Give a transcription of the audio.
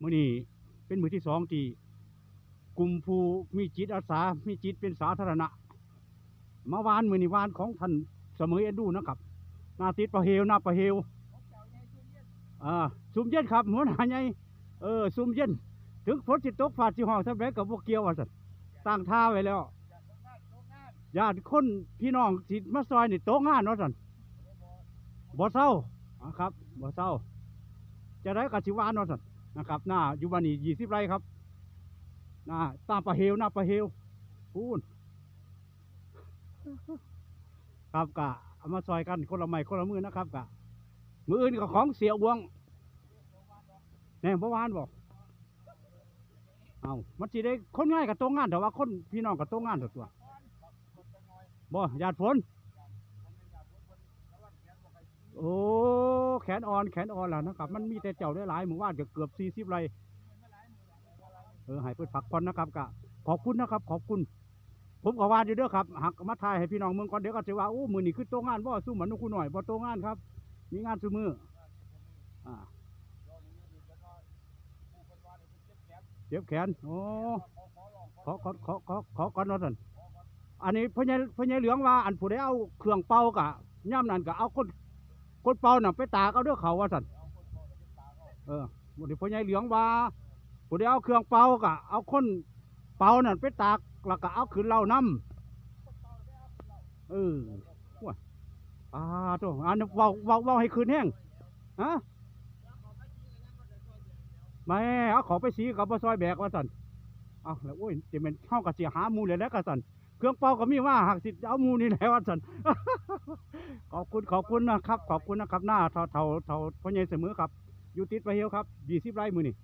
มื้อนี้เป็นมือที่สองที่กลุ่มผู้มีจิตอาสา มีจิตเป็นสาธารณะ มาวานมือนี้วานของท่านเสมอเอ็นดูนะครับ นาติดประเฮวนาประเฮวอ่าซุ่มเย็นครับหัวหน้าใหญ่เออซุ่มเย็น ถึงฝนสิตกฟ้าสิห้องสำเร็จกับพวกเกียวว่าซั่นตั้งท่าไว้แล้วญาติคนพี่น้องสิมาซอยนี่โต๊ะงานว่าซั่นบ่เศร้าครับบ่เศร้าจะได้กับสิวานว่าซั่น นะครับหน้าอยู่บ้านนี้ยี่สิบไร่ครับหน้าตามประเฮวหน้าประเฮวพูนครับกะเอามาซอยกันคนละไม้คนละมือนะครับกะมืออื่นก็ของเสียบวงแน่เมื่อวานบอกเอามันสิได้คนง่ายกับตรงงานแต่ว่าคนพี่น้องกับตรงงานตัวตัวบ่ญาติฝนโอ้ ขนอ่อนแขนอ่อนแล้วนะครับ มันมีแต่เจ้าได้หลายหมู่ว่านเกือบสี่สิบไรเออให้เพื่อพักผ่อนนะครับกะขอบคุณนะครับ ขอบคุณ ผมก็ว่าอยู่เด้อครับหักมาทายให้พี่น้องเมืองก่อนเดี๋ยวก็จะว่าโอ้มือนี่คือโตงานบ่สู้เหมือนนุกูหน่อยบ่โตงานครับ มีงานสู้อมืออ่าเจ็บแขนโอ้ขอขอขอขอขอก่อนว่าสันอันนี้พ่อใหญ่พ่อใหญ่เหลืองว่า อันผู้ใดเอาเครื่องเป่ากะย่ำนั่นก็เอาคน คนเป่าน่ะไปตากเอาเด้อเขาว่าสันเออวันนี้พ่อใหญ่เหลืองว่าผู้ใดเอาเครื่องเป่ากะเอาคนเป่านั่นไปตากแล้วก็เอาขึ้นเหล่าน้ำเออว้าอ่าโตอันนี้เว้าเว้าเว้าให้คืนแห้งฮะไม่เอาขอไปสีกับปซอยแบกว่าสันเอาแล้วโอ้ยจะเป็นเข้ากับเสียหามูเลยแล้วกันสัน เครื่องเป่าก็มีว่าหักสิเอามูนี่แหละว่าสันขอบคุณขอบคุณนะครับ ขอบคุณนะครับ หน้าเท่าเท่าเท่าพ่อใหญ่เสมอครับ อยู่ติดไปเฮียวครับยี่สิบไร่มือนี่